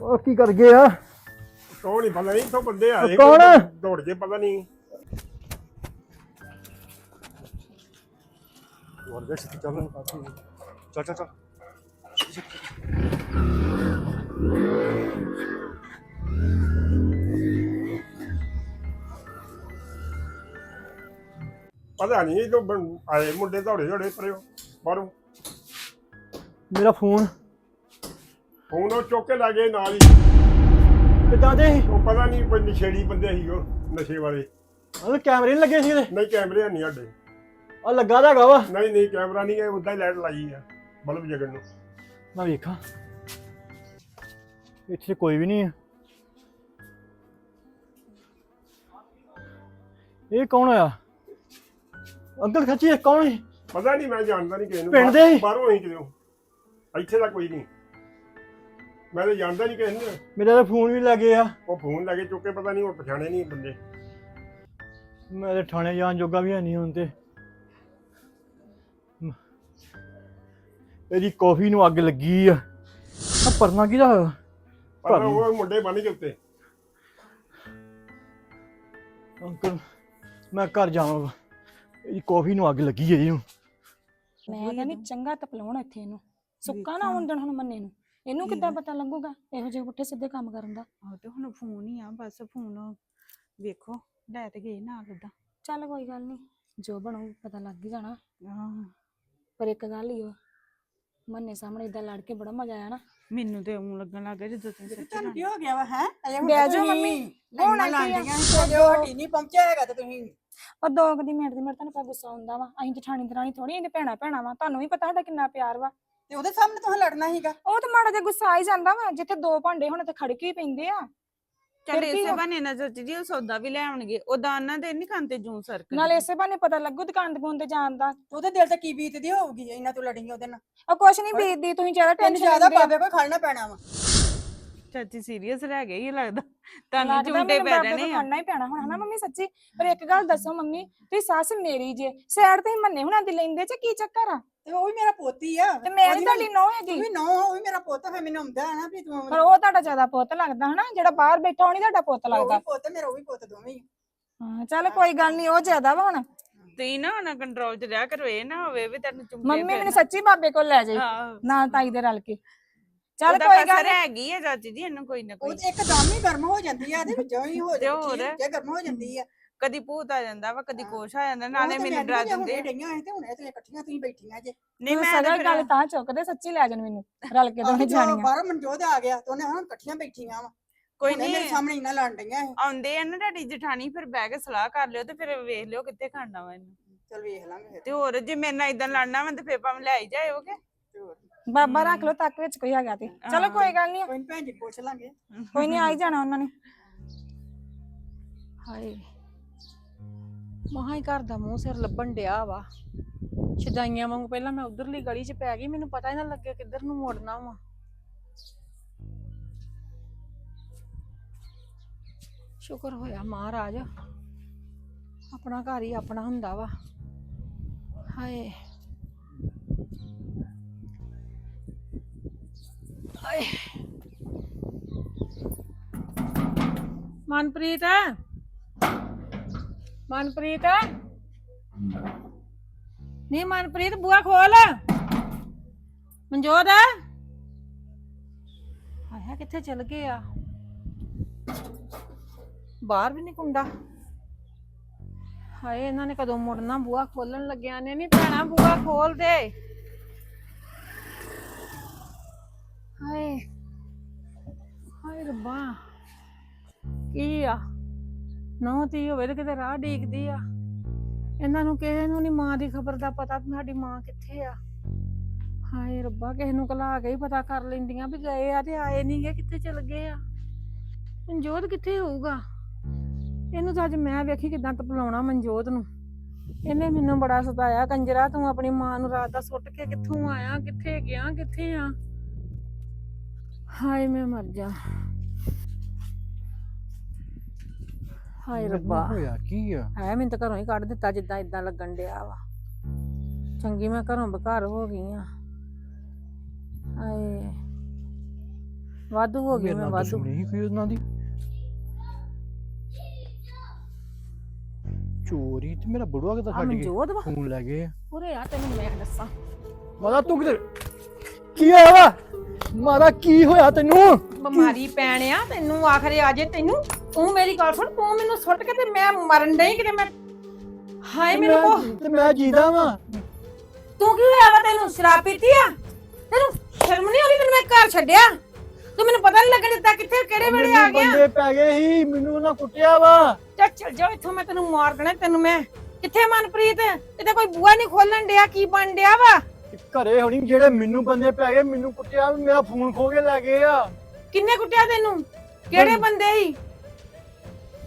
ਉਹ ਕੀ ਕਰ ਗਏ ਆ? ਕੌਣ ਨਹੀਂ ਪਤਾ ਨਹੀਂ ਇੱਥੋਂ ਬੰਦੇ ਆਏ ਕੌਣ? ਦੌੜ ਕੇ ਪਤਾ ਨਹੀਂ ਹੋਰ ਦੇਖ ਚੱਲ। ਚੱਲ ਚੱਲ ਚੱਲ। ਪਤਾ ਨਹੀਂ ਇਹ ਤੋਂ ਆਏ ਮੁੰਡੇ ਦੌੜੇ ਦੌੜੇ ਪਰਿਓ ਬਾਹਰੋਂ। ਮੇਰਾ ਫੋਨ ਫੋਨ ਉਹ ਚੁੱਕ ਕੇ ਲੱਗੇ ਨਾਲ ਹੀ। ਕਿੱਦਾਂ ਦੇ? ਉਹ ਪਤਾ ਨਹੀਂ ਕੋਈ ਨਸ਼ੇੜੀ ਬੰਦੇ ਸੀ ਉਹ ਨਸ਼ੇ ਵਾਲੇ। ਉਹ ਕੈਮਰੇ ਨਹੀਂ ਲੱਗੇ ਸੀ ਇਹਦੇ ਨਹੀਂ ਕੈਮਰੇ ਨਹੀਂ ਸਾਡੇ। ਆ ਲੱਗਾ ਤਾਂ ਹੈਗਾ ਵਾ। ਨਹੀਂ ਨਹੀਂ ਕੈਮਰਾ ਨਹੀਂ ਹੈ ਉਦਾਂ ਹੀ ਲਾਈਟ ਲਾਈ ਆ ਬਲਬ ਜਗਣ ਨੂੰ। ਮੈਂ ਵੇਖਾਂ। ਇੱਥੇ ਕੋਈ ਵੀ ਨਹੀਂ ਹੈ ਇਹ ਕੌਣ ਹੋਇਆ? ਅੰਕਲ ਖੱਚੀ ਇਹ ਕੌਣ ਹੈ ਪਤਾ ਨਹੀਂ ਮੈਂ ਜਾਣਦਾ ਨਹੀਂ ਕਿਸੇ ਨੂੰ। ਪਿੰਡ ਦੇ? ਹੀ? ਬਾਹਰੋਂ ਹੀ ਕਿਉਂ ਇੱਥੇ ਦਾ ਕੋਈ ਨਹੀਂ ਮੈਂ ਤਾਂ ਜਾਣਦਾ ਨਹੀਂ ਕਿਸੇ ਨੂੰ। ਮੇਰਾ ਤਾਂ ਫੋਨ ਵੀ ਲੱਗੇ ਆ। ਉਹ ਫੋਨ ਲੱਗੇ ਚੁੱਕੇ ਪਤਾ ਨਹੀਂ ਉਹ ਪਛਾਣੇ ਨਹੀਂ ਬੰਦੇ। ਮੈਂ ਤੇ ਥਾਣੇ ਜਾਣ ਜੋਗਾ ਵੀ ਹੈ ਨਹੀਂ ਹੁਣ ਤੇ। ਮ- ਇਹਦੀ ਕਾਫੀ ਨੂੰ ਅੱਗ ਲੱਗੀ ਆ। ਆ ਪਰਨਾ ਕਿਹਦਾ ਹੋਇਆ? ਪਰ। ਉਹ ਮੁੰਡੇ ਬਣ ਕੇ ਉੱਤੇ। ਅੰਕਲ ਮੈਂ ਘਰ ਜਾਵਾਂ ਇਹਦੀ ਕਾਫੀ ਨੂੰ ਅੱਗ ਲੱਗੀ ਹੈ ਇਹਨੂੰ। ਮੈਂ ਕਹਿੰਦੀ ਚੰਗਾ ਤਪਲਾਉਣ ਇੱਥੇ ਇਹਨੂੰ। ਸੁੱਕਾ ਨਾ ਹੁੰਦਣ ਹੁਣ ਮੰਨੇ ਨੂੰ। ਇਹਨੂੰ ਕਿੱਦਾਂ ਪਤਾ ਲੱਗੂਗਾ? ਇਹੋ ਜਿਹੇ ਪੁੱਠੇ ਸਿੱਧੇ ਕੰਮ ਕਰਨ ਦਾ। ਆਹੋ ਤੇ ਹੁਣ ਫੋਨ ਹੀ ਆ ਬਸ ਫੋਨ ਵੇਖੋ ਲੈ ਤੇ ਗਏ ਨਾਲ ਉਦਾਂ ਚੱਲ ਕੋਈ ਗੱਲ ਨਹੀਂ ਜੋ ਬਣੂ ਪਤਾ ਲੱਗ ਹੀ ਜਾਣਾ। ਆਹ। ਪਰ ਇੱਕ ਗੱਲ ਹੀ ਉਹ ਮੰਨੇ ਸਾਹਮਣੇ ਇਦਾਂ ਲੜ ਕੇ ਬੜਾ ਮਜ਼ਾ ਆਇਆ ਨਾ। ਮੈਨੂੰ ਤੇ ਉਂ ਲੱਗਣ ਲੱਗ ਗਿਆ ਜਦੋਂ ਤੁਸੀਂ ਸੱਚੀ ਤੁਹਾਨੂੰ ਕੀ ਹੋ ਗਿਆ ਵਾ ਹੈ? ਅਜੇ ਹੁਣ ਬਹਿ ਜਾਓ ਮੰਮੀ। ਹੁਣ ਕੀ ਆ? ਲਾਉਂਦੀਆਂ ਸੀ ਉਹ ਹੱਟੀ ਨਹੀਂ ਪਹੁੰਚਿਆ ਹੈਗਾ ਤੇ ਤੁਸੀਂ। ਉਹ ਦੋ ਕੁ ਦੀ ਮਿੰਟ ਦੀ ਮਿੰਟ ਤੁਹਾਨੂੰ ਪਤਾ ਗੁੱਸਾ ਆਉਂਦਾ ਵਾ। ਅਸੀਂ ਜਠਾਣੀ ਦਰਾਣੀ ਥੋੜੀ ਇਹਦੇ ਭੈਣਾ ਭੈਣਾ ਵਾ। ਤੁਹਾਨੂੰ ਵੀ ਪਤਾ ਸਾਡਾ ਕਿੰਨਾ ਪਿਆਰ ਵਾ। ਤੇ ਉਹਦੇ ਸਾਹਮਣੇ ਤੁਸੀਂ ਲੜਨਾ ਸੀਗਾ। ਉਹ ਤਾਂ ਮਾੜਾ ਜਿਹਾ ਗੁੱਸਾ ਆ ਹੀ ਜਾਂਦਾ ਵਾ ਜਿੱਥੇ ਦੋ ਭਾਂਡੇ ਹੁਣ ਤੇ ਖੜਕੇ ਹੀ ਪੈਂਦੇ ਆ। ਚੱਲ ਫਿਰ ਕੀ ਇਸੇ ਹੋ- ਬਹਾਨੇ ਚਾਚੀ ਜੀ ਉਹ ਸੌਦਾ ਵੀ ਲੈ ਆਉਣਗੇ ਉਦਾਂ ਉਹਨਾਂ ਦੇ ਨਹੀਂ ਖਾਂਦੇ ਜੂੰ ਸਰਕ ਨਾਲੇ ਇਸੇ ਬਹਾਨੇ ਪਤਾ ਲੱਗੂ ਦੁਕਾਨ ਦੁਕਾਨ ਤੇ ਜਾਣ ਦਾ। ਤੇ ਉਹਦੇ ਦਿਲ ਤੇ ਕੀ ਬੀਤਦੀ ਹੋਊਗੀ ਇੰਨਾ ਤੂੰ ਲੜੀ ਉਹਦੇ ਨਾਲ। ਉਹ ਕੁਛ ਨਹੀਂ ਬੀਤਦੀ ਤੁਸੀਂ ਜ਼ਿਆਦਾ ਤੈਨੂੰ ਟੈਨਸ਼ਨ ਜ਼ਿਆਦਾ ਲੈਂਦੇ ਆ ਬਾਬੇ ਕੋਲ ਖੜਨਾ ਪੈਣਾ ਵਾ। ਚਾਚੀ ਸੀਰੀਅਸ ਰਹਿ ਗਈ ਇਹ ਲੱਗਦਾ। ਤੁਹਾਨੂੰ ਲੱਗਦਾ ਝੂਟੇ ਮੈਨੂੰ ਪੈ ਬਾਬੇ ਜਾਣੇ ਤੋਂ ਆ। ਖੜਨਾ ਹੀ ਪੈਣਾ ਹੁਣ ਹਨਾ ਮੰਮੀ ਸੱਚੀ? ਪਰ ਇੱਕ ਗੱਲ ਦੱਸੋ ਮੰਮੀ ਤੁਸੀਂ ਸੱਸ ਮੇਰੀ ਜੇ ਸਾਈਡ ਤੇ ਹੀ ਮੰਨੇ ਹੁਣਾਂ ਦੀ ਲੈਂਦੇ ਚ ਕੀ ਚੱਕਰ ਆ? ਤੇ ਉਹ ਵੀ ਮੇਰਾ ਪੋਤੀ ਆ। ਤੇ ਮੈਂ ਉਹਦੀ ਵੀ ਤੁਹਾਡੀ ਨੌ ਉਹ ਹੈਗੀ ਵੀ ਨੌ ਉਹ ਵੀ ਮੇਰਾ ਪੁੱਤ ਫਿਰ ਮੈਨੂੰ ਆਉਂਦਾ ਹੈ ਨਾ ਵੀ ਤੂੰ ਪਰ ਉਹ ਤੁਹਾਡਾ ਜ਼ਿਆਦਾ ਪੁੱਤ ਲੱਗਦਾ ਹਨਾ ਜਿਹੜਾ ਬਾਹਰ ਬੈਠਾ ਹੋਣੀ ਤੁਹਾਡਾ ਪੁੱਤ ਉਹ ਵੀ ਲੱਗਦਾ। ਪੁੱਤ ਮੇਰਾ ਉਹ ਵੀ ਪੁੱਤ ਦੋਵੇਂ ਹੀ। ਹਾਂ ਚੱਲ ਕੋਈ ਗੱਲ ਨਹੀਂ ਉਹ ਜ਼ਿਆਦਾ ਵਾ ਹੁਣ। ਤੁਸੀਂ ਨਾ ਉਹਨਾਂ ਕੰਟਰੋਲ 'ਚ ਰਿਹਾ ਕਰੋ ਇਹ ਨਾ ਹੋਵੇ ਵੀ ਤੈਨੂੰ ਚੁੰਮੇ ਮੰਮੀ ਮੈਨੂੰ ਸੱਚੀ ਬਾਬੇ ਕੋਲ ਲੈ ਜਾਈ ਹਾਂ। ਨਾਲ ਤਾਈ ਦੇ ਰਲ ਕੇ। ਚੱਲ ਕੋਈ ਗੱਲ ਨੀ। ਹੈਗੀ ਆ ਚਾਚੀ ਜੀ ਇਹਨੂੰ ਕੋਈ ਨਾ ਉਹ ਕੋਈ। ਤੇ ਇੱਕਦਮ ਹੀ ਗਰਮ ਹੋ ਜਾਂਦੀ ਆ ਇਹਦੇ ਵਿੱਚੋਂ ਹੀ ਹੋ ਤੇ ਹੋਰ? ਜਾਂਦੀ ਹੈ ਗਰਮ ਹੋ ਜਾਂਦੀ ਆ। ਕਦੀ ਭੂਤ ਆ ਜਾਂਦਾ ਵਾ ਕਦੀ। ਕੁਛ ਆ ਜਾਂਦਾ ਨਾਲੇ ਮੈਨੂੰ ਡਰਾ ਦਿੰਦੇ। ਇਹ ਡਈਆਂ ਸੀ ਤੇ ਹੁਣ ਇਹ ਤੇ ਇਕੱਠੀਆਂ ਤੁਸੀਂ ਬੈਠੀਆਂ ਜੇ। ਨਹੀਂ ਤੂੰ ਮੈਂ ਤਾਂ ਸਦਾ ਫਿਰ ਗੱਲ ਤਾਂ ਚੁੱਕਦੇ ਸੱਚੀ ਲੈ ਜਾਣ ਮੈਨੂੰ ਰਲ ਕੇ ਦੋਵੇਂ ਆਹੋ, ਜਾਣੀਆਂ। ਬਾਹਰੋਂ ਮਨਜੋਤ ਆ ਗਿਆ ਤੇ ਉਹਨੇ ਹੁਣ ਇਕੱਠੀਆਂ ਬੈਠੀਆਂ ਵਾ। ਕੋਈ ਹੁਣੇ ਮੇਰੇ ਨਹੀਂ। ਸਾਹਮਣੇ ਇੰਨਾ ਲੜਨ ਡਈਆਂ ਇਹ। ਆਉਂਦੇ ਆ ਨਾ ਤੁਹਾਡੀ ਜਠਾਣੀ ਫਿਰ ਬਹਿ ਕੇ ਸਲਾਹ ਕਰ ਲਿਓ ਤੇ ਫਿਰ ਵੇਖ ਲਿਓ ਕਿੱਥੇ ਖਾਣਾ ਵਾ ਇਹਨੂੰ। ਚਲ ਵੇਖ ਲਾਂਗੇ ਫਿਰ। ਤੇ ਹੋਰ ਜੇ ਮੇਰੇ ਨਾਲ ਇਦਾਂ ਲੜਨਾ ਵਾ ਤੇ ਫਿਰ ਭਾਵੇਂ ਲੈ ਹੀ ਜਾਇਓਗੇ। ਤੇ ਹੋਰ। ਬਾਬਾ ਰੱਖ ਲੋ ਤੱਕ ਵਿੱਚ ਕੋਈ ਹੈਗਾ ਤੇ। ਚਲੋ ਕੋਈ ਗੱਲ ਨਹੀਂ ਕੋਈ ਨੀ ਭੈਣ ਜੀ ਪੁੱਛ ਲਾਂਗੇ। ਕੋਈ ਨਹੀਂ ਆ ਹੀ ਜਾਣਾ ਉਹਨਾਂ ਨੇ। ਹਾਏ। ਮਹਾ ਹੀ ਘਰ ਦਾ ਮੂੰਹ ਸਿਰ ਲੱਭਣ ਡਿਆ ਵਾ। ਛਦਾਈਆਂ ਵਾਂਗੂ ਪਹਿਲਾਂ ਮੈਂ ਉਧਰਲੀ ਗਲੀ 'ਚ ਪੈ ਗਈ, ਮੈਨੂੰ ਪਤਾ ਹੀ ਨਾ ਲੱਗਿਆ ਕਿੱਧਰ ਨੂੰ ਮੋੜਨਾ ਵਾ। ਸ਼ੁਕਰ ਹੋਇਆ ਮਹਾਰਾਜ, ਆਪਣਾ ਘਰ ਹੀ ਆਪਣਾ ਹੁੰਦਾ ਵਾ। ਹਾਏ। ਹਾਏ। ਮਨਪ੍ਰੀਤ। ਮਨਪ੍ਰੀਤ? ਨਹੀਂ, ਮਨਪ੍ਰੀਤ ਬੂਆ ਖੋਲ। ਮਨਜੋਤ? ਆਇਆ ਕਿੱਥੇ ਚਲ ਗਏ ਆ? ਬਾਹਰ ਵੀ ਨਹੀਂ ਕੁੰਡਾ ਹਾਏ, ਇਹਨਾਂ ਨੇ ਕਦੋਂ ਮੁੜਨਾ? ਬੂਆ ਖੋਲਣ ਲੱਗਿਆ ਨੇ। ਨਹੀਂ ਭੈਣਾ ਬੂਆ ਖੋਲ ਦੇ। ਹਾਏ ਹਾਏ ਰੱਬਾ। ਕੀ ਆ? ਨੌ ਤੀ ਹੋਵੇ ਤੇ ਕਿਤੇ ਰਾਹ ਡੀਕਦੀ ਆ। ਇਹਨਾਂ ਨੂੰ ਕਿਸੇ ਨੂੰ ਨਹੀਂ ਮਾਂ ਦੀ ਖਬਰ ਦਾ ਪਤਾ ਵੀ ਸਾਡੀ ਮਾਂ ਕਿੱਥੇ ਆ। ਹਾਏ ਰੱਬਾ ਕਿਸੇ ਨੂੰ ਕਲਾ ਕੇ ਹੀ ਪਤਾ ਕਰ ਲੈਂਦੀਆਂ ਵੀ ਗਏ ਆ ਤੇ ਆਏ ਨਹੀਂ ਗਏ ਕਿੱਥੇ ਚਲ ਗਏ ਆ। ਮਨਜੋਤ ਕਿੱਥੇ ਹੋਊਗਾ? ਇਹਨੂੰ ਤਾਂ ਅੱਜ ਮੈਂ ਵੇਖੀ ਕਿਦਾਂ ਤਪਲਾਉਣਾ ਮਨਜੋਤ ਨੂੰ। ਇਹਨੇ ਮੈਨੂੰ ਬੜਾ ਸਤਾਇਆ ਕੰਜਰਾ ਤੂੰ ਆਪਣੀ ਮਾਂ ਨੂੰ ਰਾਤ ਦਾ ਸੁੱਟ ਕੇ ਕਿੱਥੋਂ ਆਇਆ ਕਿੱਥੇ ਗਿਆ ਕਿੱਥੇ ਆ? ਹਾਏ ਮੈਂ ਮਰ ਜਾ। ਹਾਏ ਰੱਬਾ। ਹੋਇਆ ਕੀ ਆ? ਹੈ ਮੈਨੂੰ ਤਾਂ ਘਰੋਂ ਹੀ ਕੱਢ ਦਿੱਤਾ ਜਿੱਦਾਂ ਇਦਾਂ ਲੱਗਣ ਡਿਆ ਵਾ। ਚੰਗੀ ਮੈਂ ਘਰੋਂ ਬਘਰ ਹੋ ਗਈ ਆ। ਹਾਏ। ਵਾਧੂ ਹੋ ਗਈ ਮੇਰੇ ਮੈਂ ਨਾਲ ਵਾਧੂ। ਦੁਸ਼ਮਣੀ ਕੋਈ ਉਹਨਾਂ ਦੀ। ਚੋਰੀ ਤੇ ਮੇਰਾ ਬੜੂਆ ਕਿਤਾ ਆ ਛੱਡ ਕੇ ਮਨਜੋਤ ਵਾ। ਫੋਨ ਲੈ ਗਏ ਉਰੇ ਆ ਤੈਨੂੰ ਮੈਂ ਦੱਸਾਂ। ਮਾਦਾ ਤੂੰ ਕਿਧਰ? ਕੀ ਹੋਇਆ ਵਾ? ਮਾਦਾ ਕੀ ਹੋਇਆ ਤੈਨੂੰ? ਬਿਮਾਰੀ ਪੈਣਿਆ ਤੈਨੂੰ ਆਖਰੇ ਆ ਜੇ ਤੈਨੂੰ। ਤੂੰ ਮੇਰੀ ਗੱਲ ਸੁਣ ਤੂੰ ਮੈਨੂੰ ਸੁੱਟ ਕੇ ਤੇ ਮੈਂ ਮਰਨ ਡਈ ਕਿਤੇ ਮੈਂ ਹਾਏ ਮੈਨੂੰ ਕੋ ਤੇ ਮੈਂ ਜੀਦਾ ਵਾਂ। ਤੂੰ ਕੀ ਹੋਇਆ ਵਾ ਤੈਨੂੰ ਸ਼ਰਾਬ ਪੀਤੀ ਆ? ਤੈਨੂੰ ਸ਼ਰਮ ਨਹੀਂ ਆਉਂਦੀ ਤੈਨੂੰ ਮੈਂ ਘਰ ਛੱਡਿਆ? ਤੂੰ ਮੈਨੂੰ ਪਤਾ ਨਹੀਂ ਲੱਗਣ ਦਿੱਤਾ ਕਿੱਥੇ ਕਿਹੜੇ ਵੇਲੇ ਆ ਮੈਨੂੰ ਗਿਆ? ਬੰਦੇ ਪੈ ਗਏ ਸੀ ਮੈਨੂੰ ਉਹਨਾਂ ਕੁੱਟਿਆ ਵਾ। ਚੱਲ ਚੱਲ ਜਾ ਇੱਥੋਂ ਮੈਂ ਤੈਨੂੰ ਮਾਰ ਦੇਣਾ ਤੈਨੂੰ ਮੈਂ। ਕਿੱਥੇ ਮਨਪ੍ਰੀਤ? ਕਿਤੇ ਕੋਈ ਬੂਆ ਨਹੀਂ ਖੋਲਣ ਡਿਆ ਕੀ ਬਣ ਡਿਆ ਵਾ? ਘਰੇ ਹੋਣੀ ਜਿਹੜੇ ਮੈਨੂੰ ਬੰਦੇ ਪੈ ਗਏ ਮੈਨੂੰ ਕੁੱਟਿਆ ਮੇਰਾ ਫੋਨ ਖੋ ਕੇ ਲੈ ਗਏ ਆ। ਕਿੰਨੇ ਕੁੱਟਿਆ ਤੈਨੂੰ? ਕਿਹੜੇ ਬੰਦੇ ਸੀ?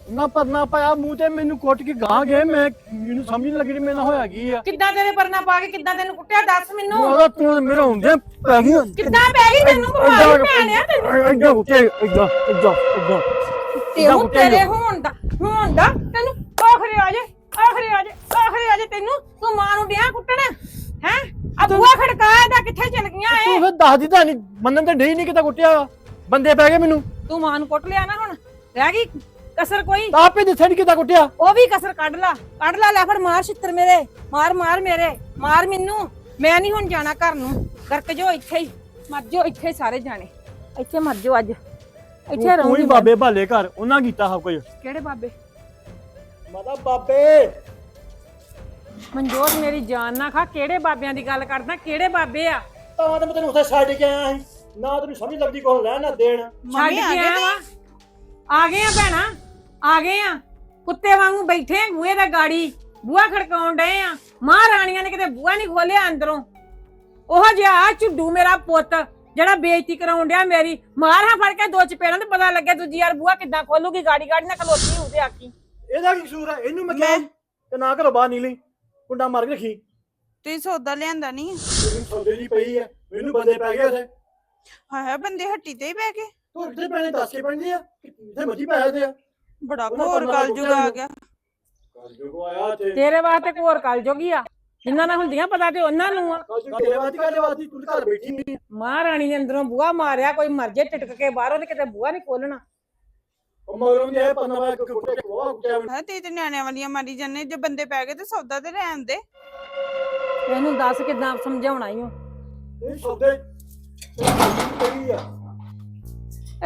ਨਾ ਪਰਨਾ ਪਾਇਆ ਮੂੰਹ ਤੇ ਮੈਨੂੰ ਕੁੱਟ ਕੇ ਗਾਂ ਗਏ। ਮੈਂ ਮੈਨੂੰ ਸਮਝ ਨਹੀਂ ਲੱਗੀ ਮੇਰੇ ਨਾਲ ਹੋਇਆ ਕੀ ਆ। ਕਿੱਦਾਂ ਤੇਰੇ ਪਰਨਾ ਪਾ ਕੇ ਕਿੱਦਾਂ ਤੈਨੂੰ ਕੁੱਟਿਆ? ਦੱਸ ਮੈਨੂੰ। ਉਹਦਾ ਤੂੰ ਮੇਰੇ ਹੁੰਦੇ ਪੈ ਗਈ ਕਿੱਦਾਂ ਪੈ ਗਈ ਤੈਨੂੰ? ਬਿਮਾਰੀ ਪੈਣਿਆ ਤੈਨੂੰ। ਇੱਦਾਂ ਉੱਤੇ ਇੱਦਾਂ ਤੈਨੂੰ ਕੁੱਟਿਆ ਤੇਰੇ। ਹੋਣ ਦਾ। ਹੋਣ ਦਾ। ਤੈਨੂੰ ਆਖਰੇ ਆ ਜੇ ਆਖਰੇ ਆ ਜੇ ਆਖਰੇ ਆ ਜੇ ਤੈਨੂੰ। ਤੂੰ ਮਾਂ ਨੂੰ ਡਿਆ ਕੁੱਟਣ ਹੈ? ਆ ਬੂਆ ਖੜਕਾ ਇਹਦਾ ਕਿੱਥੇ ਚਲ ਗਈਆਂ ਤੂੰ ਏ ਫਿਰ ਦੱਸ ਦਿੱਤਾ ਨਹੀਂ ਮੰਨਣ ਤੇ ਨਹੀਂ ਨਹੀਂ ਕਿਤਾ ਕੁੱਟਿਆ। ਬੰਦੇ ਪੈ ਗਏ ਮੈਨੂੰ। ਤੂੰ ਮਾਂ ਨੂੰ ਕੁੱਟ ਲਿਆ ਨਾ ਹੁਣ। ਰਹਿ ਗਈ। ਕਸਰ ਕੋਈ? ਤਾਂ ਆਪੇ ਨਹੀਂ ਕਿਤਾ ਕੁੱਟਿਆ। ਉਹ ਵੀ ਕਸਰ ਕੱਢ ਲਾ ਕੱਢ ਲਾ ਲੈ ਫੜ ਮਾਰ ਛਿੱਤਰ ਮੇਰੇ ਮਾਰ ਮਾਰ ਮੇਰੇ ਮਾਰ ਮੈਨੂੰ। ਮੈਂ ਨਹੀਂ ਹੁਣ ਜਾਣਾ ਘਰ ਨੂੰ ਕਰਕ ਜੋ ਇੱਥੇ ਹੀ ਮਰ ਜੋ ਇੱਥੇ ਹੀ ਸਾਰੇ ਜਾਣੇ। ਇੱਥੇ ਮਰ ਜੋ ਅੱਜ। ਇੱਥੇ ਤੂੰ ਰਹੂੰਗੀ। ਬਾਬੇ ਭਾਲੇ ਘਰ ਉਹਨਾਂ ਕੀਤਾ ਸਭ ਕੁਝ। ਕਿਹੜੇ ਬਾਬੇ? ਮਾਤਾ ਬਾਬੇ। ਮਨਜੋਤ ਮੇਰੀ ਜਾਨ ਨਾ ਖਾ ਕਿਹੜੇ ਬਾਬਿਆਂ ਦੀ ਗੱਲ ਕਰਦਾ ਕਿਹੜੇ ਬਾਬੇ ਆ? ਤਾਂ ਮੈਂ ਤੈਨੂੰ ਉੱਥੇ ਛੱਡ ਕੇ ਆਇਆ ਸੀ। ਨਾ ਤੈਨੂੰ ਸਮਝ ਲੱਗਦੀ ਕੋਲ ਲੈਣ ਨਾ ਦੇਣ। ਛੱਡ ਮੰਮੀ ਆ ਕੇ ਗਏ ਆਇਆ ਵਾਂ। ਆ ਗਏ ਆ ਭੈਣਾ। ਆ ਗਏ ਆ। ਕੁੱਤੇ ਵਾਂਗੂ ਬੈਠੇ ਆ ਬੂਹੇ ਦਾ ਗਾੜੀ। ਬੂਹਾ ਖੜਕਾਉਣ ਡਏ ਆ। ਮਹਾਰਾਣੀਆਂ ਨੇ ਕਿਤੇ ਬੂਹਾ ਨਹੀਂ ਖੋਲਿਆ ਅੰਦਰੋਂ। ਉਹ ਜਿਹਾ ਝੁੱਡੂ ਮੇਰਾ ਪੁੱਤ ਜਿਹੜਾ ਬੇਇੱਜ਼ਤੀ ਕਰਾਉਣ ਡਿਆ ਮੇਰੀ। ਮਾਰ ਹਾਂ ਫੜ ਕੇ ਦੋ ਚਪੇੜਾਂ ਤੇ ਪਤਾ ਲੱਗਿਆ ਦੂਜੀ ਯਾਰ ਬੂਹਾ ਕਿੱਦਾਂ ਖੋਲੂਗੀ ਗਾੜੀ ਗਾੜੀ ਨਾ ਖਲੋਤੀ ਹੁੰਦੇ ਆਕੀ ਇਹਦਾ ਕੀ ਕਸੂਰ ਹੈ ਇਹਨੂੰ ਮੈਂ ਕਿਹਾ ਤੇ ਨਾ ਘਰੋਂ ਬਾਹਰ ਨਿਕਲੀ। ਕੁੰਡਾ ਮਾਰ ਕੇ ਰੱਖੀ। ਤੁਸੀਂ ਸੌਦਾ ਲਿਆਂਦਾ ਨਹੀਂ ਮੈਨੂੰ ਸੌਦੇ ਦੀ ਪਈ ਹੈ ਮੈਨੂੰ ਬੰਦੇ ਪੈ ਗਏ ਉਥੇ। ਹਾਏ ਹਾਏ ਬੰਦੇ ਹੱਟੀ ਤੇ ਹੀ ਬਹਿ ਗਏ। ਤੂੰ ਕਿੱਥੇ ਪੈਣੇ ਦੱਸ ਕੇ ਪੈਂਦੀ ਆ ਕਿੱਥੇ ਮੱਜੀ ਪੈ ਜਾਂਦੇ ਆ। ਬੜਾ ਘੋਰ ਕਲ ਕੁੱਟਿਆ ਆ। ਗਿਆ। ਜੋ ਆਇਆ ਤੇ ਤੇਰੇ ਵਾਸਤੇ ਕੋਰ ਕਲ ਜੋਗੀ ਆ। ਜਿੰਨਾਂ ਨਾਲ ਹੁੰਦੀਆਂ ਪਤਾ ਤੇ ਉਹਨਾਂ ਨੂੰ ਆ। ਤੇਰੇ ਵਾਸਤੇ ਕਾਹਦੇ ਵਾਸਤੇ ਤੂੰ ਤਾਂ ਘਰ ਬੈਠੀ ਨਹੀਂ ਮਹਾਰਾਣੀ ਨੇ ਅੰਦਰੋਂ ਬੂਹਾ ਮਾਰਿਆ ਕੋਈ ਮਰ ਜੇ ਟਿਟਕ ਕੇ ਬਾਹਰੋਂ ਤੇ ਕਿਤੇ ਬੂਹਾ ਨਹੀਂ ਖੋਲਣਾ ਉਹ ਮਗਰੋਂ ਦੀ ਇਹ ਪੰਨਾ ਵਾ ਕਿ ਕੁੱਟੇ ਕੋਆ ਕੁੱਟਿਆ। ਹੈ ਤੇ ਤੇ ਨਿਆਣਿਆਂ ਵਾਲੀਆਂ ਮਾਰੀ ਜਾਂਦੇ ਜੇ ਬੰਦੇ ਪੈ ਗਏ ਤੇ ਸੌਦਾ ਤੇ ਲੈਣ ਦੇ ਇਹਨੂੰ ਦੱਸ ਕਿਦਾਂ ਸਮਝਾਉਣਾ ਈ ਓ। ਇਹ ਸੌਦੇ ਪਈ ਆ।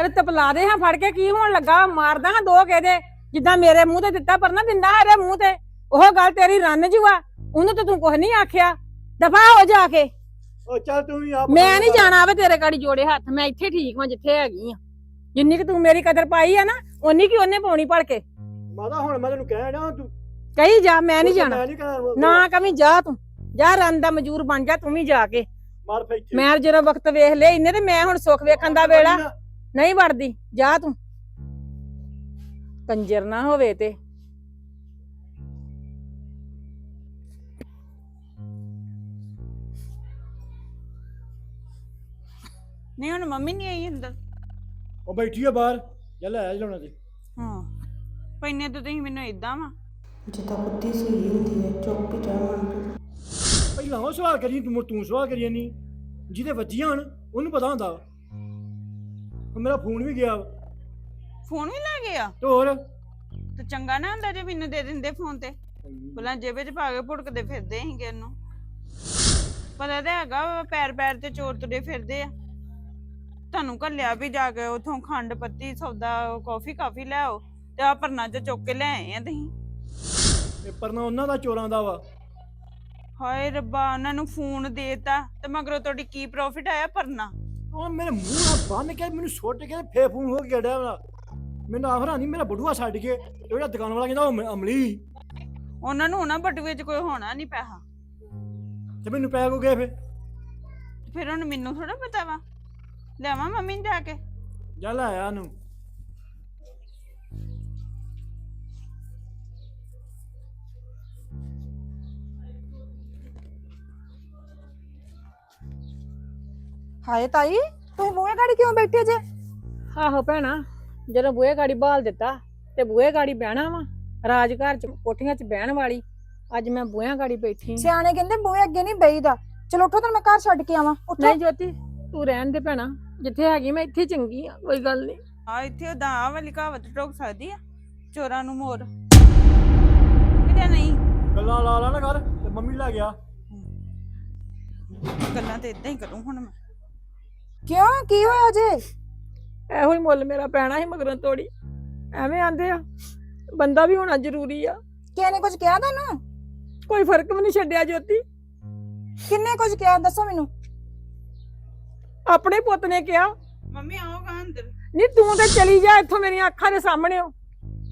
ਇਹ ਤਪਲਾ ਦੇ ਹਾਂ ਫੜ ਕੇ ਕੀ ਹੋਣ ਲੱਗਾ? ਮਾਰਦਾ ਹਾਂ ਦੋ ਕਿਹਦੇ ਜਿੱਦਾਂ ਮੇਰੇ ਮੂੰਹ ਤੇ ਦਿੱਤਾ ਪਰ ਨਾ ਦਿੰਦਾ ਇਹਦੇ ਮੂੰਹ ਤੇ। ਉਹ ਗੱਲ ਤੇਰੀ ਰੰਨ ਜੂਆ ਉਹਨੂੰ ਤੇ ਤੂੰ ਕੁਝ ਨਹੀਂ ਆਖਿਆ। ਦਫਾ ਹੋ ਜਾ ਕੇ। ਉਹ ਚੱਲ ਤੂੰ ਵੀ ਆਪ ਮੈਂ ਨਹੀਂ ਜਾਣਾ ਵੇ ਤੇਰੇ ਗਾੜੀ ਜੋੜੇ ਹੱਥ। ਮੈਂ ਇੱਥੇ ਠੀਕ ਹਾਂ ਜਿੱਥੇ ਹੈਗੀ ਆ। ਜਿੰਨੀ ਕਿ ਤੂੰ ਮੇਰੀ ਕਦਰ ਪਾਈ ਆ ਨਾ ਓਨੀ ਕਿ ਉਹਨੇ ਪਾਉਣੀ ਭੜ ਕੇ। ਮਾਤਾ ਹੁਣ ਮੈਂ ਤੈਨੂੰ ਕਹਿ ਰਿਹਾ ਤੂੰ। ਕਹੀ ਜਾ ਮੈਂ ਨਹੀਂ ਜਾਣਾ। ਮੈਂ ਨਹੀਂ ਕਹਿਣਾ ਨਾ ਕਵੀ ਜਾ ਤੂੰ। ਜਾ ਰਨ ਦਾ ਮਜੂਰ ਬਣ ਜਾ ਤੂੰ ਵੀ ਜਾ ਕੇ। ਮਾਰ ਫੇ ਇੱਥੇ। ਮੈਂ ਜਦੋਂ ਵਕਤ ਵੇਖ ਲਿਆ ਇੰਨੇ ਤੇ ਮੈਂ ਹੁਣ ਸੁੱਖ ਵੇਖਣ ਦਾ ਵੇਲਾ। ਨਹੀਂ ਵੜਦੀ ਜਾ ਤੂੰ। ਕੰਜਰ ਨਾ ਹੋਵੇ ਤੇ। ਨਹੀਂ ਹੁਣ ਮੰਮੀ ਨਹੀਂ ਆਈ ਅੰਦਰ। ਉਹ ਬੈਠੀ ਆ ਬਾਹਰ ਚੱਲ ਆ ਜਾਣਾ ਤੇ। ਹਾਂ ਪੈਨੇ ਤਾਂ ਤੁਸੀਂ ਮੈਨੂੰ ਇਦਾਂ ਵਾ। ਜਿੱਦਾਂ ਬੁੱਧੀ ਸਹੀ ਹੁੰਦੀ ਹੈ ਚੁੱਪ ਹੀ ਜਾ ਮਨ ਪਹਿਲਾਂ ਉਹ ਸਵਾਲ ਕਰੀ ਤੂੰ ਤੂੰ ਸਵਾਲ ਕਰੀ ਨਹੀਂ ਜਿਹਦੇ ਵੱਜੀਆਂ ਹਨ ਉਹਨੂੰ ਪਤਾ ਹੁੰਦਾ। ਉਹ ਮੇਰਾ ਫੋਨ ਵੀ ਗਿਆ ਫੋਨ ਵੀ ਲੈ ਗਏ ਆ? ਤੇ ਹੋਰ? ਤੇ ਚੰਗਾ ਨਾ ਹੁੰਦਾ ਜੇ ਮੈਨੂੰ ਦੇ ਦਿੰਦੇ ਫੋਨ ਤੇ। ਬਲਾਂ ਜੇਬੇ 'ਚ ਪਾ ਕੇ ਭੁੜਕਦੇ ਫਿਰਦੇ ਸੀਗੇ ਇਹਨੂੰ। ਪਤਾ ਤਾਂ ਹੈਗਾ ਵਾ, ਪੈਰ ਪੈਰ ਤੇ ਚੋਰ ਤੁਰੇ ਫਿਰਦੇ ਆ। ਤੁਹਾਨੂੰ ਘੱਲਿਆ ਵੀ ਜਾ ਕੇ ਉਥੋਂ ਖੰਡ ਪੱਤੀ ਸੌਦਾ ਕਾਫੀ ਕਾਫੀ ਲੈ ਆਓ। ਤੇ ਆ ਪਰਨਾ ਚ ਚੁੱਕ ਕੇ ਲੈ ਆਏ ਆ ਤੁਸੀਂ। ਇਹ ਪਰਨਾ ਉਹਨਾਂ ਦਾ ਚੋਰਾਂ ਦਾ ਵਾ। ਹਾਏ ਰੱਬਾ ਉਹਨਾਂ ਨੂੰ ਫੋਨ ਦੇਤਾ ਤੇ ਮਗਰੋਂ ਤੁਹਾਡੀ ਕੀ ਪ੍ਰੋਫਿਟ ਆਇਆ ਪਰਨਾ? ਉਹ ਮੇਰੇ ਮੂੰਹ ਨਾਲ ਬੰਨ ਕੇ ਮੈਨੂੰ ਸੁੱਟ ਕੇ ਫੇ ਫੂਨ ਹੋ ਗੜਿਆ ਵਾ। ਮੈਨੂੰ ਆਖਰਾ ਨਹੀਂ ਮੇਰਾ ਬੜੂਆ ਛੱਡ ਕੇ ਤੇ ਜਿਹੜਾ ਦੁਕਾਨ ਵਾਲਾ ਕਹਿੰਦਾ ਉਹ ਮ- ਅਮਲੀ। ਉਹਨਾਂ ਨੂੰ ਉਹਨਾਂ ਬਟੂਏ 'ਚ ਕੋਈ ਹੋਣਾ ਨਹੀਂ ਪੈਸਾ। ਤੇ ਮੈਨੂੰ ਪੈ ਕੋ ਗਏ ਫੇ ਫਿਰ ਹੁਣ ਮੈਨੂੰ ਥੋੜਾ ਪਤਾ ਵਾ। ਲਿਆਵਾਂ ਮੰਮੀ ਨੂੰ ਜਾ ਕੇ? ਜਾ ਲੈ ਆਇਆ ਨੂੰ ਹਾਏ ਤਾਈ ਤੁਸੀਂ ਬੂਹੇ ਗਾੜੀ ਕਿਉਂ ਬੈਠੇ ਜੇ? ਆਹੋ ਭੈਣਾ ਜਦੋਂ ਬੂਹੇ ਗਾੜੀ ਬਾਲ ਦਿੱਤਾ ਤੇ ਬੂਹੇ ਗਾੜੀ ਬਹਿਣਾ ਵਾ ਰਾਜ ਘਰ ਚ ਕੋਠੀਆਂ ਚ ਬਹਿਣ ਵਾਲੀ ਅੱਜ ਮੈਂ ਬੂਹਿਆਂ ਗਾੜੀ ਬੈਠੀ ਆਂ। ਸਿਆਣੇ ਕਹਿੰਦੇ ਬੂਹੇ ਅੱਗੇ ਨਹੀਂ ਬਈਦਾ। ਚਲੋ ਉੱਠੋ ਤਾਂ ਮੈਂ ਘਰ ਛੱਡ ਕੇ ਆਵਾਂ ਉੱਠੋ। ਨਹੀਂ ਜੋਤੀ ਤੂੰ ਰਹਿਣ ਦੇ ਭੈਣਾ ਜਿੱਥੇ ਹੈਗੀ ਮੈਂ ਇੱਥੇ ਚੰਗੀ ਆ ਕੋਈ ਗੱਲ ਨਹੀਂ। ਆ ਇੱਥੇ ਉਹਦਾ ਆਹ ਵਾਲੀ ਕਹਾਵਤ ਟੋਕ ਸਕਦੀ ਆ ਚੋਰਾਂ ਨੂੰ ਮੋਰ। ਕਿਤੇ ਨਹੀਂ? ਗੱਲਾਂ ਲਾ ਲਾ ਨਾ ਕਰ ਤੇ ਮੰਮੀ ਲੈ ਗਿਆ। ਗੱਲਾਂ ਤੇ ਇਦਾਂ ਹੀ ਕਰੂੰ ਹੁਣ ਮੈਂ। ਕਿਉਂ? ਕੀ ਹੋਇਆ ਜੇ? ਇਹੋ ਹੀ ਮੁੱਲ ਮੇਰਾ ਪੈਣਾ ਸੀ ਮਗਰੋਂ ਤੋੜੀ। ਐਵੇਂ ਆਂਦੇ ਆ ਬੰਦਾ ਵੀ ਹੋਣਾ ਜ਼ਰੂਰੀ ਆ। ਕਿਹਨੇ ਕੁਝ ਕਿਹਾ ਤੁਹਾਨੂੰ? ਕੋਈ ਫ਼ਰਕ ਵੀ ਨਹੀਂ ਛੱਡਿਆ ਜੋਤੀ। ਕਿੰਨੇ ਕੁਝ ਕਿਹਾ? ਦੱਸੋ ਮੈਨੂੰ। ਆਪਣੇ ਪੁੱਤ ਨੇ ਕਿਹਾ ਮੰਮੀ ਆਓਗਾ ਅੰਦਰ। ਨਹੀਂ ਤੂੰ ਤੇ ਚਲੀ ਜਾ ਇੱਥੋਂ ਮੇਰੀਆਂ ਅੱਖਾਂ ਦੇ ਸਾਹਮਣੇ। ਹੋ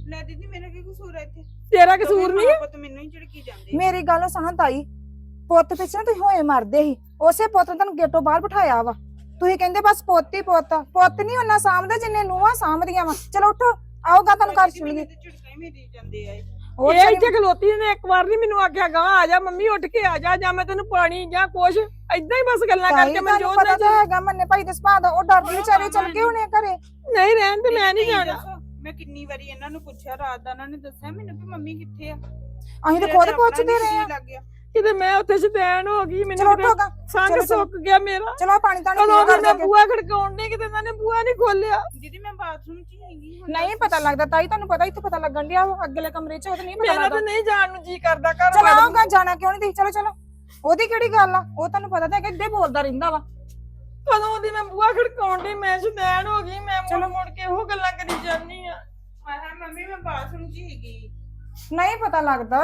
ਲੈ ਦੀਦੀ ਮੇਰਾ ਕੀ ਕਸੂਰ ਹੈ ਇੱਥੇ? ਤੇਰਾ ਕਸੂਰ ਨਹੀਂ ਪੁੱਤ ਮੈਨੂੰ ਹੀ ਝੜਕੀ ਜਾਂਦੇ ਮੇਰੀ ਗੱਲ ਸੁਣੋ ਤਾਈ। ਪੁੱਤ ਪਿੱਛੇ ਤੁਸੀਂ ਹੋਏ ਮਰਦੇ ਸੀ। ਉਸੇ ਪੁੱਤ ਨੇ ਤੁਹਾਨੂੰ ਗੇਟੋਂ ਬਾਹਰ ਬਿਠਾਇਆ ਵਾ। ਤੁਸੀਂ ਕਹਿੰਦੇ ਬਸ ਪੁੱਤ ਹੀ ਪੁੱਤ ਆ। ਪੁੱਤ ਨਹੀਂ ਉਹਨਾਂ ਸਾਂਭਦੇ ਜਿੰਨੇ ਨੂੰਹਾਂ ਸਾਂਭਦੀਆਂ ਵਾ। ਚਲੋ ਉੱਠੋ ਆਓਗਾ ਤੁਹਾਨੂੰ ਘਰ ਜਾਂਦੇ ਆ ਉਹ ਇਹ ਇੱਥੇ ਖਲੋਤੀ ਨੇ ਇੱਕ ਵਾਰ ਨਹੀਂ ਮੈਨੂੰ ਆਖਿਆ ਗਾ ਆ ਜਾ ਮੰਮੀ ਉੱਠ ਕੇ ਆ ਜਾ ਜਾਂ ਮੈਂ ਤੈਨੂੰ ਪਾਣੀ ਜਾਂ ਕੁਛ। ਏਦਾਂ ਹੀ ਬਸ ਗੱਲਾਂ ਕਰਕੇ ਤੁਹਾਨੂੰ ਮਨਜੋਤ ਪਤਾ ਨਾਲ ਤਾਂ ਹੈਗਾ ਮੰਨੇ ਭਾਈ ਦੇ ਸੁਭਾਅ ਦਾ ਉਹ ਡਰਦੇ ਵਿਚਾਰੇ ਚਲ ਗਏ ਹੋਣੇ ਘਰੇ। ਨਹੀਂ ਰਹਿਣ ਤੇ ਮੈਂ ਨਹੀਂ ਜਾਣਾ। ਦੱਸੋ, ਮੈਂ ਕਿੰਨੀ ਵਾਰੀ ਇਹਨਾਂ ਨੂੰ ਪੁੱਛਿਆ ਰਾਤ ਦਾ ਇਹਨਾਂ ਨੇ ਦੱਸਿਆ ਮੈਨੂੰ ਵੀ ਮੰਮੀ ਕਿੱਥੇ ਆ? ਅਸੀਂ ਤਾਂ ਖੁਦ ਪੁੱਛਦੇ ਰਹੇ ਆ। ਜੀਅ ਲੱਗ ਗਿਆ। ਕਿਤੇ ਮੈਂ ਉੱਥੇ ਸ਼ਤੈਨ ਹੋ ਗਈ ਚਲੋ ਮੈਨੂੰ ਕਿਤੇ ਉੱਠੋਗਾ ਸੰਗ ਚਲੋ, ਚਲੋ। ਸੁੱਕ ਗਿਆ ਮੇਰਾ। ਚਲੋ ਪਾਣੀ ਤਾਣੀ ਪੀਓ ਦੀ ਘਰ ਮੈਂ ਜਾ ਕੇ। ਬੂਆ ਖੜਕਾਉਣ ਨਹੀਂ ਕਿਤੇ ਇਹਨਾਂ ਨੇ ਬੂਆ ਨਹੀਂ ਖੋਲਿਆ ਦੀਦੀ ਮੈਂ ਬਾਥਰੂਮ 'ਚ ਹੀ ਹੈਗੀ ਹੁਣ ਨਹੀਂ ਪਤਾ ਲੱਗਦਾ ਤਾਈ ਤੁਹਾਨੂੰ ਪਤਾ ਇੱਥੇ ਪਤਾ ਲੱਗਣ ਡਿਆ ਵਾ, ਅਗਲੇ ਕਮਰੇ 'ਚ ਉਹ ਤਾਂ ਨਹੀਂ ਪਤਾ ਮੇਰਾ ਲੱਗਦਾ। ਤਾਂ ਨਹੀਂ ਜਾਣ ਨੂੰ ਜੀ ਕਰਦਾ ਘਰ ਚਲੋ ਵਾਲਾ। ਆਓਗਾ ਜਾਣਾ ਕਿਉਂ ਨਹੀਂ ਤੁਸੀਂ? ਚਲੋ ਚਲੋ। ਉਹਦੀ ਕਿਹੜੀ ਗੱਲ ਆ? ਉਹ ਤੁਹਾਨੂੰ ਪਤਾ ਤਾਂ ਹੈ ਕਿ ਇੱਦੇ ਬੋਲਦਾ ਰਹਿੰਦਾ ਵਾ। ਕਦੋਂ ਦੀ ਮੈਂ ਬੂਆ ਖੜਕਾਉਣ ਦੀ ਮੈਂ ਸ਼ਤੈਨ ਹੋ ਗਈ ਮੈਂ ਮੁੜ ਮੁੜ ਕੇ ਉਹ ਗੱਲਾਂ ਕਰੀ ਜਾਂਦੀ ਆ ਹਾਂ ਮੰਮੀ ਮੈਂ ਬਾਥਰੂਮ 'ਚ ਹੀ ਹੈਗੀ। ਨਹੀਂ ਪਤਾ ਲੱਗਦਾ।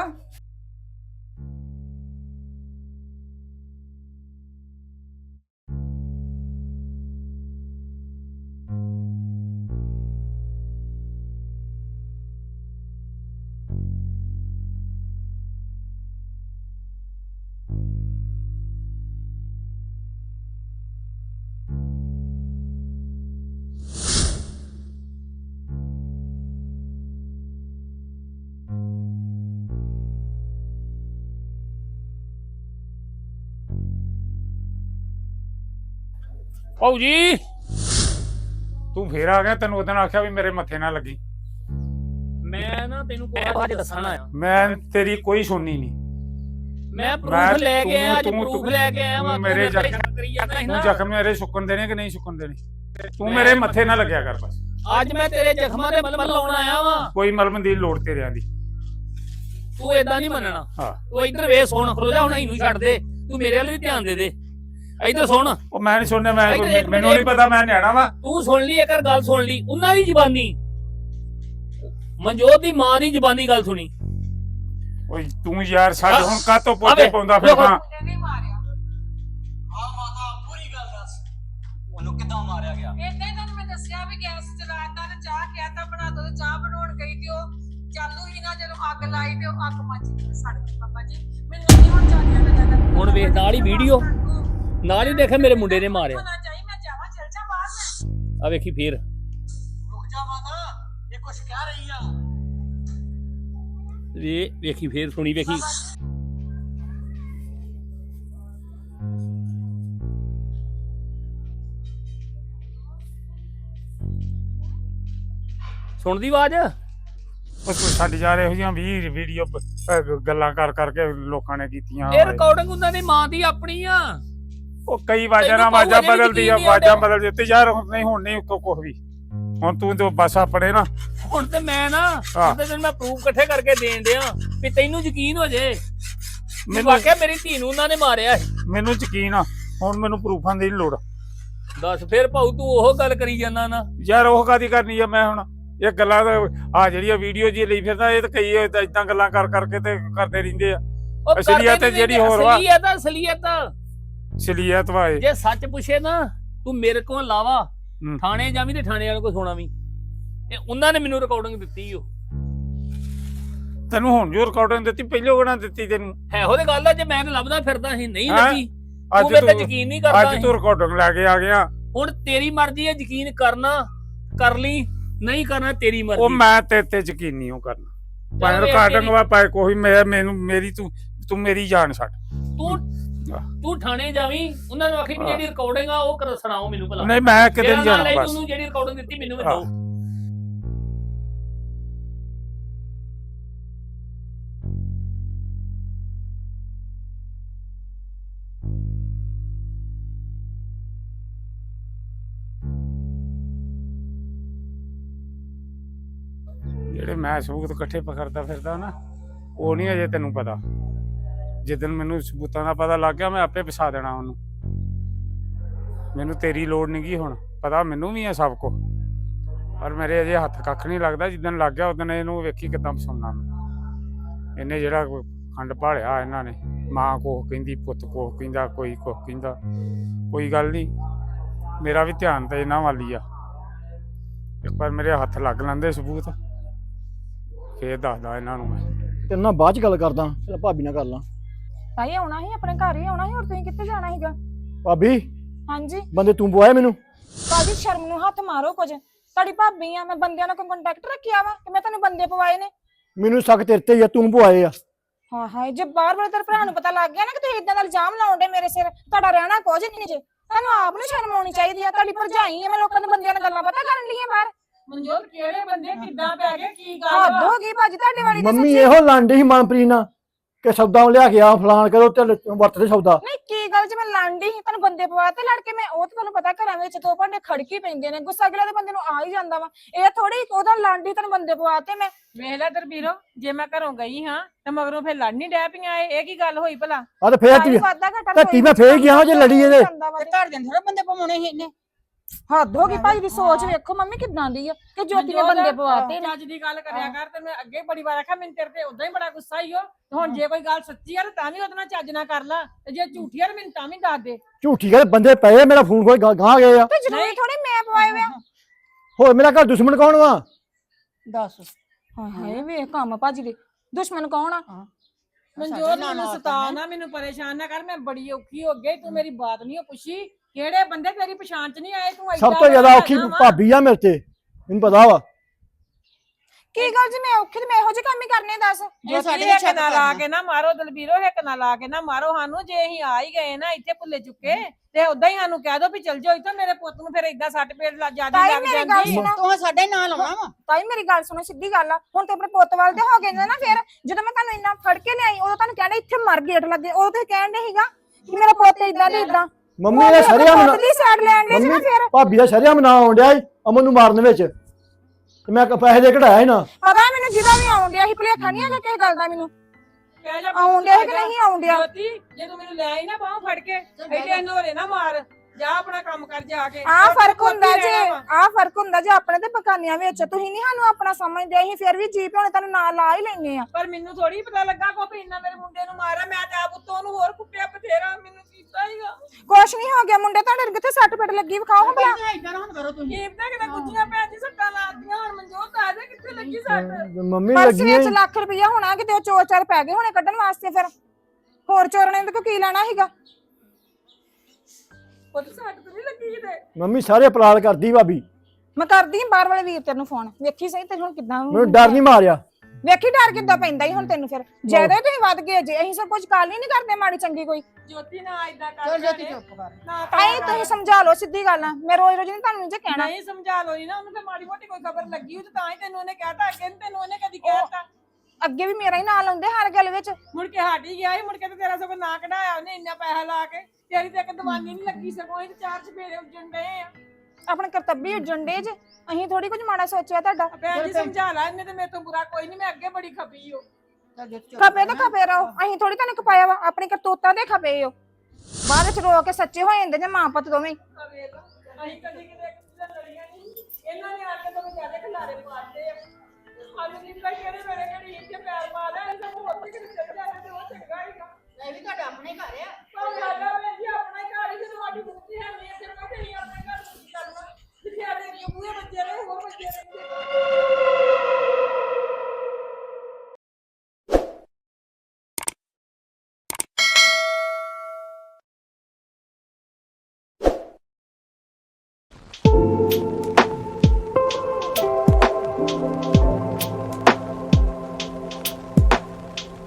ਭਾਊ ਜੀ। ਤੂੰ ਫੇਰ ਆ ਗਿਆ ਤੈਨੂੰ ਉਹਦਨ ਆਖਿਆ ਵੀ ਮੇਰੇ ਮੱਥੇ ਨਾ ਲੱਗੀ। ਮੈਂ ਨਾ ਤੈਨੂੰ ਕੋਈ ਬਾਤ ਦੱਸਣਾ ਆ ਮੈਂ ਤੇਰੀ ਕੋਈ ਸੁਣਨੀ ਨਹੀਂ। ਮੈਂ ਪ੍ਰੂਫ ਲੈ ਕੇ ਆਇਆ ਅੱਜ ਤੂੰ- ਪ੍ਰੂਫ ਤੂੰ- ਲੈ ਕੇ ਆਇਆ ਵਾ ਤੂੰ ਮੇਰੇ ਤੇ ਜ਼ਖਮ- ਤੂੰ ਜ਼ਖਮ ਮੇਰੇ ਸੁੱਕਣ ਦੇਣੇ ਕਿ ਨਹੀਂ ਸੁੱਕਣ ਦੇਣੇ? ਤੂੰ ਮੇਰੇ ਮੱਥੇ ਨਾ ਲੱਗਿਆ ਕਰ ਬਸ। ਅੱਜ ਮੈਂ ਤੇਰੇ ਜ਼ਖਮਾਂ ਦੇ ਮਲਮ ਲਾਉਣ ਆਇਆ ਵਾਂ। ਕੋਈ ਮਲਮ ਦੀ ਲੋੜ ਤੇਰਿਆਂ ਦੀ ਤੂੰ ਏਦਾਂ ਨਹੀਂ ਮੰਨਣਾ। ਹਾਂ। ਤੂੰ ਇੱਧਰ ਵੇ ਸੁਣ ਖਲੋ ਜਾ ਹੁਣ ਇਹਨੂੰ ਛੱਡ ਦੇ। ਤੂੰ ਮੇਰੇ ਵੱਲ ਵੀ ਧਿਆਨ ਦੇ ਦੇ। ਇੱਧਰ ਸੁਣ। ਉਹ ਮੈਂ ਨਹੀਂ ਸੁਣਨਾ ਮੈਂ ਇੱਕ ਮੈਨੂੰ ਨਹੀਂ ਮਿੰਟ। ਪਤਾ ਮੈਂ ਨਿਆਣਾ ਵਾ। ਤੂੰ ਸੁਣ ਲਈ ਇੱਕ ਗੱਲ ਸੁਣ ਲਈ। ਉਹਨਾਂ ਦੀ ਜ਼ਬਾਨੀ। ਮਨਜੋਤ ਦੀ ਮਾਂ ਦੀ ਜ਼ਬਾਨੀ ਗੱਲ ਸੁਣੀ। ਓਏ ਤੂੰ ਯਾਰ ਆ- ਹੁਣ ਕਾਤੋਂ ਪੋਤੇ ਵੇ, ਪਾਉਂਦਾ ਦੇਖੋ। ਫਿਰਦਾ? ਏਦਾਂ ਹੀ ਤੁਹਾਨੂੰ ਮੈਂ ਦੱਸਿਆ ਵੀ ਗੈਸ ਚਲਾਤਾ ਤੇ ਚਾਹ ਕਿਹਾ ਤਾਂ ਬਣਾ ਦੋ ਤੇ ਚਾਹ ਬਣਾਉਣ ਗਈ ਤੇ ਉਹ ਚਾਲੂ ਹੀ ਨਾ ਜਦੋਂ ਅੱਗ ਲਾਈ ਤੇ ਉਹ ਅੱਗ ਮੱਚ ਗਈ ਸੜ ਗਈ ਪਾਪਾ ਜੀ। ਮੈਨੂੰ ਨਹੀਂ ਹੁਣ ਵੇਖ ਨਾਲ ਹੀ ਵੀਡੀਓ ਨਾਲ ਹੀ ਦੇਖਿਆ ਮੇਰੇ ਮੁੰਡੇ ਨੇ ਮਾਰਿਆ। ਹੋਣਾ ਚਾਹੀ ਮੈਂ ਜਾਵਾਂ ਚਲ ਜਾ ਬਾਹਰ ਮੈਂ। ਆ ਵੇਖੀ ਫੇਰ। ਵੇ ਵੇਖੀ ਫੇਰ ਸੁਣੀ ਵੇਖੀ। ਸੁਣਦੀ ਆਵਾਜ਼? ਉਹ ਕੋਈ ਛੱਡ ਜਾ ਰਹੇ ਹੋ ਜੀਆਂ 20 ਵੀਡੀਓ ਗੱਲਾਂ ਕਰ ਕਰਕੇ ਲੋਕਾਂ ਨੇ ਕੀਤੀਆਂ ਇਹ ਰਿਕਾਰਡਿੰਗ ਉਹਨਾਂ ਦੀ ਮਾਂ ਦੀ ਆਪਣੀ ਆ। ਉਹ ਕਈ ਵਾਜਾਂ ਨਾਲ ਵਾਜਾਂ ਬਦਲਦੀ ਆ ਵਾਜਾਂ ਬਦਲ ਦਿੱਤੀ ਯਾਰ ਹੁਣ ਨਹੀਂ ਹੁਣ ਨਹੀਂ ਕੁਝ ਵੀ। ਹੁਣ ਤੂੰ ਤੇ ਬਸ ਆਪਣੇ ਨਾ। ਹੁਣ ਤੇ ਮੈਂ ਨਾ ਤੇ ਤੈਨੂੰ ਮੈਂ ਪ੍ਰੂਫ ਇਕੱਠੇ ਕਰਕੇ ਦੇਣ ਡਿਆ ਵੀ ਤੈਨੂੰ ਯਕੀਨ ਹੋ ਜੇ। ਮੈਨੂੰ ਆਖਿਆ ਮੇਰੀ ਧੀ ਨੂੰ ਉਹਨਾਂ ਨੇ ਮਾਰਿਆ। ਮੈਨੂੰ ਯਕੀਨ ਆ ਹੁਣ ਮੈਨੂੰ ਪ੍ਰੂਫਾਂ ਦੀ ਲੋੜ। ਦੱਸ ਫੇਰ ਭਾਊ ਤੂੰ ਉਹ ਗੱਲ ਕਰੀ ਜਾਂਦਾ ਨਾ। ਯਾਰ ਉਹ ਕਾਦੀ ਕਰਨੀ ਆ ਮੈਂ ਹੁਣ ਇਹ ਗੱਲਾਂ ਆ ਜਿਹੜੀਆਂ ਵੀਡੀਓ ਜੀ ਲਈ ਫਿਰਦਾ ਇਹ ਤਾਂ ਕਈ ਇਦਾਂ ਗੱਲਾਂ ਕਰ ਕਰਕੇ ਤੇ ਕਰਦੇ ਰਹਿੰਦੇ ਆ। ਅਸਲੀਅਤ ਜਿਹੜੀ ਹੋਰ ਵਾ। ਅਸਲੀਅਤ ਅਸਲੀਅਤ। ਸਲੀਅਤ ਵਾਏ ਜੇ ਸੱਚ ਪੁੱਛੇ ਨਾ ਤੂੰ ਮੇਰੇ ਕੋਲ ਇਲਾਵਾ ਹੂੰ। ਥਾਣੇ ਜਾਵੀਂ ਤੇ ਥਾਣੇ ਵਾਲੇ ਕੋਲ ਸੋਣਾ ਵੀ। ਤੇ ਉਹਨਾਂ ਨੇ ਮੈਨੂੰ ਰਿਕਾਰਡਿੰਗ ਦਿੱਤੀ ਓ। ਤੈਨੂੰ ਹੁਣ ਜੋ ਰਿਕਾਰਡਿੰਗ ਦਿੱਤੀ ਪਹਿਲੋਂ ਕਿਹੜਾ ਦਿੱਤੀ ਤੈਨੂੰ? ਹੈ ਉਹਦੇ ਗੱਲ ਆ ਜੇ ਮੈਂ ਤਾਂ ਲੱਭਦਾ ਫਿਰਦਾ ਸੀ ਨਹੀਂ ਹੈਂ? ਲੱਗੀ ਅੱਜ ਤੂੰ ਮੇਰੇ ਤੇ ਤੂੰ ਯਕੀਨ ਨਹੀਂ ਕਰਦਾ ਅੱਜ ਸੀ। ਤੂੰ ਰਿਕਾਰਡਿੰਗ ਲੈ ਕੇ ਆ ਗਿਆ। ਹੁਣ ਤੇਰੀ ਮਰਜ਼ੀ ਹੈ ਯਕੀਨ ਕਰਨਾ ਕਰ ਲਈ ਨਹੀਂ ਕਰਨਾ ਤੇਰੀ ਉਹ ਮਰਜ਼ੀ ਮੈਂ ਤੇ ਤੇ ਯਕੀਨ ਨਹੀਂ ਉਹ ਕਰਨਾ ਭਾਵੇਂ ਚੱਲ ਵੇਖ ਰਿਕਾਰਡਿੰਗ ਤੇਰੀ- ਵਾ ਭਾਵੇਂ ਕੋਈ ਮੈਂ ਮੈਨੂੰ ਮੇਰੀ ਤੂੰ ਤੂੰ ਮੇਰੀ ਜਾਨ ਛੱਡ। ਤੂੰ ਤੂੰ ਥਾਣੇ ਜਾਵੀਂ ਉਹਨਾਂ ਨੂੰ ਆਖੀ ਜਿਹੜੀ ਰਿਕਾਰਡਿੰਗ ਆ ਉਹ ਕਰ ਸੁਣਾਓ ਮੈਨੂੰ ਭਲਾ। ਨਹੀਂ ਮੈਂ ਕਿਤੇ ਨਹੀਂ ਜਾਣਾ ਬਸ। ਤੂੰ ਜਿਹੜੀ ਰਿਕਾਰਡਿੰਗ ਦਿੱਤੀ ਮੈਨੂੰ ਵੀ ਦਿਓ ਜਿਹੜੇ ਮੈਂ ਸਬੂਤ ਇਕੱਠੇ ਪਖੜਦਾ ਫਿਰਦਾ ਨਾ ਉਹ ਨਹੀਂ ਅਜੇ ਤੈਨੂੰ ਪਤਾ। ਜਿੱਦਨ ਮੈਨੂੰ ਸਬੂਤਾਂ ਦਾ ਪਤਾ ਲੱਗ ਗਿਆ, ਮੈਂ ਆਪੇ ਫਸਾ ਦੇਣਾ ਉਹਨੂੰ। ਮੈਨੂੰ ਤੇਰੀ ਲੋੜ ਨਹੀਂ ਗੀ ਹੁਣ, ਪਤਾ ਮੈਨੂੰ ਵੀ ਹੈ ਸਭ ਕੁਝ ਪਰ ਮੇਰੇ ਅਜੇ ਹੱਥ ਕੱਖ ਨਹੀਂ ਲੱਗਦਾ ਜਿੱਦਨ ਲੱਗ ਗਿਆ ਉਦੋਂ ਇਹਨੂੰ ਵੇਖੀ ਕਿਦਾਂ ਫਸਾਉਣਾ ਮੈਂ। ਇਹਨੇ ਜਿਹੜਾ ਖੰਡ ਭਾਲਿਆ ਇਹਨਾਂ ਨੇ, ਮਾਂ ਕੋਹ ਕਹਿੰਦੀ, ਪੁੱਤ ਕੋਹ ਕਹਿੰਦਾ, ਕੋਈ ਕੋਹ ਕਹਿੰਦਾ, ਕੋਈ ਗੱਲ ਨਹੀਂ ਮੇਰਾ ਵੀ ਧਿਆਨ ਤਾਂ ਇਹਨਾਂ ਵੱਲ ਹੀ ਆ। ਇੱਕ ਵਾਰ ਮੇਰੇ ਹੱਥ ਲੱਗ ਲੈਂਦੇ ਸਬੂਤ। ਫੇਰ ਦੱਸਦਾ ਇਹਨਾਂ ਨੂੰ ਮੈਂ। ਤੇਰੇ ਨਾਲ ਬਾਅਦ ਚ ਗੱਲ ਕਰਦਾ, ਫਿਰ ਭਾਬੀ ਨਾਲ ਕਰ ਲਾਂ। ਤਾਈ ਆਉਣਾ ਸੀ ਆਪਣੇ ਘਰ ਹੀ ਆਉਣਾ ਸੀ ਹੋਰ ਤੁਸੀਂ ਕਿੱਥੇ ਜਾਣਾ ਸੀਗਾ? ਭਾਬੀ ਹਾਂਜੀ। ਬੰਦੇ ਤੂੰ ਬੁਆਇਆ ਮੈਨੂੰ? ਕਾਦੀ ਸ਼ਰਮ ਨੂੰ ਹੱਥ ਮਾਰੋ ਕੁਝ। ਤੁਹਾਡੀ ਭਾਬੀ ਆ ਮੈਂ ਬੰਦਿਆਂ ਨਾਲ ਕੋਈ ਕੰਟੈਕਟ ਰੱਖਿਆ ਵਾ ਕਿ ਮੈਂ ਤੁਹਾਨੂੰ ਬੰਦੇ ਪਵਾਏ ਨੇ? ਮੈਨੂੰ ਸ਼ੱਕ ਤੇਰੇ ਤੇ ਹੀ ਆ ਤੂੰ ਬੁਆਏ ਆ। ਹਾਂ ਹਾਏ ਜੇ ਬਾਰ ਬਾਰ ਤੇਰੇ ਭਰਾ ਨੂੰ ਪਤਾ ਲੱਗ ਗਿਆ ਨਾ ਕਿ ਤੁਸੀਂ ਇਦਾਂ ਦਾ ਇਲਜ਼ਾਮ ਲਾਉਂਦੇ ਮੇਰੇ ਸਿਰ ਤੁਹਾਡਾ ਰਹਿਣਾ ਕੁਝ ਨਹੀਂ ਜੇ। ਤੁਹਾਨੂੰ ਆਪ ਨੂੰ ਸ਼ਰਮ ਆਉਣੀ ਚਾਹੀਦੀ ਆ ਤੁਹਾਡੀ ਭਰਜਾਈ ਆ ਮੈਂ ਲੋਕਾਂ ਦੇ ਬੰਦਿਆਂ ਨਾਲ ਗੱਲਾਂ ਪਤਾ ਕਰਨ ਲਈ ਬਾਹਰ। ਮਨਜੋਤ ਕਿਹੜੇ ਬੰਦੇ ਕਿੱਦਾਂ ਪੈ ਗਏ ਕੀ ਹੱਦ ਹੋ ਗਈ ਭਾਜੀ ਤੁਹਾਡੇ ਵਾਲੀ ਤੇ ਮੰਮੀ। ਇਹੋ ਲਾਂਡੀ ਸੀ ਮਨਪ੍ਰੀਤ ਨਾਲ। ਕਿ ਸੌਦਾ ਲਿਆ ਕੇ ਆ ਫਲਾਣ ਕਰੋ ਤੇ ਵਰਤਦੇ ਸੌਦਾ। ਨਹੀਂ ਕੀ ਗੱਲ ਜੇ ਮੈਂ ਲਾਂਡੀ ਸੀ ਤੁਹਾਨੂੰ ਬੰਦੇ ਪਵਾ ਤੇ ਲੜ ਕੇ ਮੈਂ ਉਹ ਤੇ ਤੁਹਾਨੂੰ ਪਤਾ ਘਰਾਂ ਵਿੱਚ ਦੋ ਭਾਂਡੇ ਖੜਕੀ ਪੈਂਦੇ ਨੇ ਗੁੱਸਾ ਅਗਲੇ ਦੇ ਬੰਦੇ ਨੂੰ ਆ ਹੀ ਜਾਂਦਾ ਵਾ। ਇਹ ਥੋੜੀ ਉਹਦਾ ਲਾਂਡੀ ਤੁਹਾਨੂੰ ਬੰਦੇ ਪਵਾ ਤੇ ਮੈਂ ਵੇਖ ਲੈ ਦਰਬੀਰੋ ਜੇ ਮੈਂ ਘਰੋਂ ਗਈ ਹਾਂ ਤੇ ਮਗਰੋਂ ਫਿਰ ਲੜ ਨਹੀਂ ਡੈ ਪਈਆਂ ਇਹ ਇਹ ਕੀ ਗੱਲ ਹੋਈ ਭਲਾ? ਆ ਤੇ ਫੇਰ ਤੀ ਵਾਦਾ ਘਟਾ ਮੈਂ ਫੇਰ ਗਿਆ ਜੇ ਲੜੀ ਇਹਦੇ। ਤੇ ਘਰ ਦੇ ਥੋੜਾ ਬੰਦੇ ਪਵਾਉਣੇ ਸੀ ਇਹਨੇ। ਹੱਦ ਹੋ ਗਈ ਭਾਈ ਦੀ ਸੋਚ ਵੇਖੋ ਮੰਮੀ ਕਿਦਾਂ ਦੀ ਆ। ਕਿ ਜੋਤੀ ਨੇ ਬੰਦੇ ਪਵਾਤੇ ਨੇ। ਚੱਜ ਦੀ ਗੱਲ ਕਰਿਆ ਕਰ ਤੇ ਮੈਂ ਅੱਗੇ ਬੜੀ ਵਾਰ ਆਖਿਆ ਮੈਨੂੰ ਤੇਰੇ ਤੇ ਉਦਾਂ ਹੀ ਬੜਾ ਗੁੱਸਾ ਹੀ ਹੋ ਹੁਣ ਜੇ ਕੋਈ ਗੱਲ ਸੱਚੀ ਆ ਤੇ ਤਾਂ ਵੀ ਉਹਦੇ ਨਾਲ ਚੱਜ ਨਾ ਕਰ ਲਾ। ਤੇ ਜੇ ਝੂਠੀ ਆ ਤੇ ਮੈਨੂੰ ਤਾਂ ਵੀ ਦੱਸ ਦੇ। ਝੂਠੀ ਗੱਲ ਬੰਦੇ ਪਏ ਆ, ਮੇਰਾ ਫੋਨ ਕੋਈ ਗਾਂ ਗਏ ਆ। ਤੇ ਜ਼ਰੂਰੀ ਥੋੜੀ ਮੈਂ ਪਵਾਏ ਵੇ ਹੋਰ ਮੇਰਾ ਘਰ ਦੁਸ਼ਮਣ ਕੌਣ ਵਾ? ਦੱਸ। ਹਾਏ ਹਾਏ ਵੇ ਕੰਮ ਭਾਜੀ ਦੇ ਦੁਸ਼ਮਣ ਕੌਣ ਆ? ਮਨਜੋਤ ਮੈਨੂੰ ਸਤਾ ਨਾ ਮੈਨੂੰ ਪਰੇਸ਼ਾਨ ਨਾ ਕਰ ਮੈਂ ਬੜੀ ਔਖੀ ਹੋ ਗਈ ਤੂੰ ਮੇਰੀ ਬਾਤ ਨਹੀਂ ਪੁੱਛੀ। ਕਿਹੜੇ ਬੰਦੇ ਤੇਰੀ ਪਛਾਣ ਚ ਨਹੀਂ ਆਏ? ਤੂੰ ਏਦਾਂ ਸਭ ਤੋਂ ਜ਼ਿਆਦਾ ਔਖੀ ਹੈਗਾ ਵਾ। ਭਾਬੀ ਆ ਮੇਰੇ ਤੇ। ਮੈਨੂੰ ਪਤਾ ਵਾ। ਕੀ ਗੱਲ ਜੀ ਮੈਂ ਔਖੀ ਤੇ ਮੈਂ ਇਹੋ ਜਿਹੇ ਕੰਮ ਹੀ ਕਰਨੇ ਦੱਸ। ਜੇ ਸਾਡੇ ਸਾਡੇ ਤੇ ਨਾ ਲਾ। ਕੇ ਨਾ ਮਾਰੋ ਦਲਬੀਰੋ ਇੱਕ ਨਾ ਲਾ ਕੇ ਨਾ ਮਾਰੋ ਸਾਨੂੰ। ਜੇ ਅਸੀਂ ਆ ਹੀ ਗਏ ਨਾ ਇੱਥੇ ਭੁੱਲੇ ਚੁੱਕੇ ਤੇ ਉਦਾਂ ਹੀ ਸਾਨੂੰ ਕਹਿ ਦੋ ਵੀ ਚੱਲ ਜਾਓ ਇੱਥੋਂ ਮੇਰੇ ਪੁੱਤ ਨੂੰ ਫਿਰ ਏਦਾਂ ਸੱਟ ਪੇਟ ਲੱਗ ਜਾਂਦੀ ਤਾਈ ਲੱਗ ਮੇਰੀ ਗੱਲ ਜਾਂਦੀ ਸੁਣੋ। ਤੂੰ ਸਾਡਾ ਹੀ ਨਾਂ ਲਾਉਣਾ ਵਾ। ਤਾਈ ਮੇਰੀ ਗੱਲ ਸੁਣੋ ਸਿੱਧੀ ਗੱਲ ਆ। ਹੁਣ ਤੇ ਆਪਣੇ ਪੁੱਤ ਵੱਲ ਦੇ ਹੋ ਗਏ ਨੇ ਨਾ ਫਿਰ। ਜਦੋਂ ਮੈਂ ਤੁਹਾਨੂੰ ਇੰਨਾ ਫੜ ਕੇ ਲਿਆਈ ਉਦੋਂ ਤੁਹਾਨੂੰ ਕਹਿੰਦੇ ਇੱਥੇ ਮਰ ਗੇਟ ਲੱਗੇ। ਉਦੋਂ ਤੁਸੀਂ ਕਹਿਣ ਦੇ ਸੀਗਾ ਕਿ ਮੇਰਾ ਪੁੱਤ ਇਦਾਂ ਦੇ ਇਦਾਂ ਮੰਮੀ ਨੇ ਸਰਿਆ ਪੁੱਤ ਦੀ ਸਾਈਡ ਲੈਣ ਦੇ ਸੀ ਨਾ ਫਿਰ। ਭਾਬੀ ਦਾ ਸਰਿਆ ਮਨਾ ਆਉਣ ਡਿਆ ਅਮਨ ਨੂੰ ਮਾਰਨ ਵਿੱਚ। ਤੇ ਮੈਂ ਕ- ਪੈਸੇ ਦੇ ਕਢਾਇਆ ਸੀ ਨਾ। ਪਤਾ ਮੈਨੂੰ ਜਿਹਦਾ ਵੀ ਆਉਣ ਡਿਆ ਸੀ ਭੁਲੇਖਾ ਨਹੀਂ ਹੈਗਾ ਕਿਸੇ ਗੱਲ ਦਾ ਮੈਨੂੰ। ਕਹਿ ਜਾ ਆਉਣ ਡਿਆ ਕਿ ਨਹੀਂ ਆਉਣ ਡਿਆ? ਜੋਤੀ ਜੇ ਤੂੰ ਮੈਨੂੰ ਲੈ ਆਈ ਨਾ ਬਾਹ ਫੜ ਕੇ ਐਡੇ ਨੋਰੇ ਨਾ ਮਾਰ ਜਾ ਆਪਣਾ ਕੰਮ ਕਰ ਜਾ ਕੇ। ਆ ਫ਼ਰਕ ਹੁੰਦਾ ਜੇ। ਆ ਫ਼ਰਕ ਹੁੰਦਾ ਜੇ ਆਪਣੇ ਤੇ ਬਕਾਨੀਆਂ ਵਿੱਚ। ਤੁਸੀਂ ਨਹੀਂ ਸਾਨੂੰ ਆਪਣਾ ਸਮਝਦੇ ਅਸੀਂ ਫਿਰ ਵੀ ਜੀਪ ਹੁਣ ਤੁਹਾਨੂੰ ਨਾਲ ਲਾ ਹੀ ਲੈਨੇ ਆ। ਪਰ ਮੈਨੂੰ ਥੋੜੀ ਪਤਾ ਲੱਗਾ ਕੋ ਵੀ ਇੰਨਾ ਮੇਰੇ ਮੁੰਡੇ ਨੂੰ ਮਾਰਿਆ ਮੈਂ ਤੇ ਆਪ ਉੱਤੋਂ ਉਹਨੂੰ ਹੋਰ ਕੁੱਟਿਆ ਬਥੇਰਾ ਮੈਨੂੰ ਹੀਗਾ ਕੁਛ ਨਹੀਂ ਹੋ ਗਿਆ ਮੁੰਡੇ ਤੁਹਾਡੇ ਕਿੱਥੇ ਸੱਟ ਪਿੱਟ ਲੱਗੀ ਵਿਖਾਓ ਭਲਾ। ਇਦਾਂ ਨਾ ਹੁਣ ਕਰੋ ਤੁਸੀਂ। ਤੇ ਕਿਤੇ ਗੁੱਜੀਆਂ ਭੈਣ ਜੀ ਸੱਟਾਂ ਲਾਤੀਆਂ ਹੁਣ ਮਨਜੋਤ ਆ ਜਾ ਕਿੱਥੇ ਲੱਗੀ ਸੱਟ। ਮੰਮੀ ਪਰਸ ਲੱਗੀ ਵਿੱਚ ਲੱਖ ਰੁਪਇਆ ਹੋਣਾ ਕਿਤੇ ਉਹ ਚੋਰ ਚਾਰ ਪੈ ਗਏ ਹੋਣੇ ਕੱਢਣ ਵਾਸਤੇ ਫਿਰ। ਹੋਰ ਚੋਰਾਂ ਨੇ ਤਾਂ ਕੀ ਲੈਣਾ ਸੀਗਾ? ਉਹ ਤਾਂ ਸੱਟ ਤੇ ਨਹੀਂ ਲੱਗੀ ਕਿਤੇ। ਮੰਮੀ ਸਾਰੇ ਪਲਾਲ ਕਰਦੀ ਭਾਬੀ। ਮੈਂ ਕਰਦੀ ਬਾਹਰ ਵਾਲੇ ਵੀਰ ਤੈਨੂੰ ਫੋਨ ਵੇਖੀ ਸਹੀ ਤੇ ਹੁਣ ਕਿੱਦਾਂ ਮੈਨੂੰ ਡਰ ਨਹੀਂ ਮਾਰਿਆ। ਵੇਖੀ ਡਰ ਕਿੱਦਾਂ ਪੈਂਦਾ ਹੀ ਹੁਣ ਤੈਨੂੰ ਫਿਰ। ਜ਼ਿਆਦਾ ਤੁਸੀਂ ਵੱਧ ਗਏ ਜੇ ਅਸੀਂ ਸਭ ਕੁਝ ਕਾਲ ਨਹੀਂ ਕਰਦੇ ਮਾੜੀ ਚੰਗੀ ਕੋਈ। ਜੋਤੀ ਨਾ ਇਦਾਂ ਕਰ ਚਲ ਜੋਤੀ। ਚੁੱਪ ਕਰ। ਨਾ ਤਾਈ ਤੁਸੀਂ ਸਮਝਾ ਲਓ ਸਿੱਧੀ ਗੱਲ ਆ ਮੈਂ ਰੋਜ਼ ਰੋਜ਼ ਨਹੀਂ ਤੁਹਾਨੂੰ ਜੇ ਕਹਿਣਾ। ਨਹੀਂ ਸਮਝਾ ਲੋ ਨਾ ਉਹਨੂੰ ਤੇ ਮਾੜੀ ਮੋਟੀ ਕੋਈ ਖਬਰ ਲੱਗੀ ਹੋਈ ਤੇ ਤਾਂ ਹੀ ਤੈਨੂੰ ਉਹਨੇ ਕਹਿਤਾ ਅੱਗੇ ਨੀ ਤੈਨੂੰ ਉਹਨੇ ਕਦੀ ਕਹਿਤਾ। ਅੱਗੇ ਵੀ ਮੇਰਾ ਹੀ ਨਾਲ ਆਉਂਦੇ ਹਰ ਗੱਲ ਵਿੱਚ। ਮੁੜ ਕੇ ਹਟ ਹੀ ਗਿਆ ਸੀ ਮੁੜ ਕੇ ਤੇ ਤੇਰਾ ਸਗੋਂ ਨਾ ਕਢਾਇਆ ਉਹਨੇ ਇੰਨਾ ਪੈਸਾ ਲਾ ਕੇ। ਤੇਰੀ ਤੇ ਇੱਕ ਦਵਾਨੀ ਨਹੀਂ ਲੱਗੀ ਸਗੋਂ ਇਹ ਚਾਰ ਚਪੇਰੇ ਉੱਜਣ ਡਏ ਆ। ਆਪਣੇ ਕਰਤੱਵੀ ਜੰਡੇ ਚ ਅਸੀਂ ਥੋੜੀ ਕੁਝ ਮਾੜਾ ਸੋਚਿਆ ਤੁਹਾਡਾ। ਭੈਣ ਜੀ ਸਮਝਾ ਲੈ ਇਹਨੇ ਤੇ ਮੇਰੇ ਤੋਂ ਬੁਰਾ ਕੋਈ ਨਹੀਂ ਮੈਂ ਅੱਗੇ ਬੜੀ ਖਪੀ ਹੋ ਖਪੇ। ਤਾਂ ਖਪੇ ਰਹੋ। ਅਸੀਂ ਥੋੜੀ ਤੁਹਾਨੂੰ ਕਪਾਇਆ ਵਾ। ਆਪਣੀ ਕਰਤੂਤਾਂ ਦੇ ਖਪੇ ਹੋ ਬਾਅਦ ਵਿੱਚ ਰੋ ਕੇ ਸੱਚੇ ਹੋ ਜਾਂਦੇ ਜੇ ਮਾਂ ਪੁੱਤ ਦੋਵੇਂ। ਅਸੀਂ ਕਦੀ ਕਿਤੇ